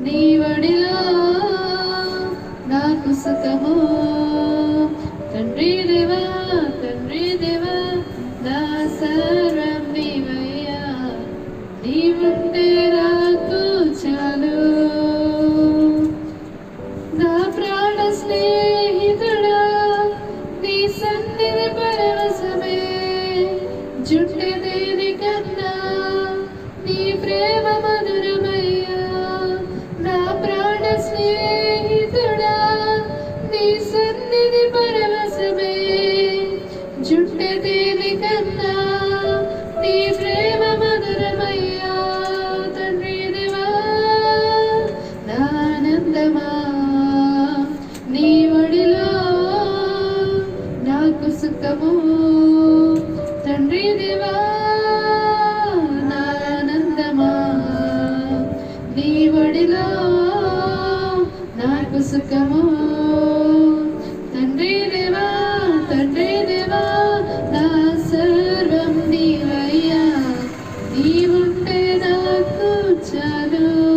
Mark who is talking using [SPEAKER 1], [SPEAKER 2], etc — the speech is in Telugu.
[SPEAKER 1] నీ వడిలో నాకు సుఖము. తండ్రి దేవా తండ్రి దేవా నా సర్వం నీవయ్యా. నీవుంటే నాకు చాలు. నా ప్రాణ స్నేహితుడా నీ సన్నిధి పరవశమే. జుట్టు దేని తండ్రి దేవా నా నీ ఒడిలో నాకు సుఖము. తండ్రి దేవా తండ్రి దేవా నా సర్వం నీవయ్యా. నీవుంటే నాకు చాలు.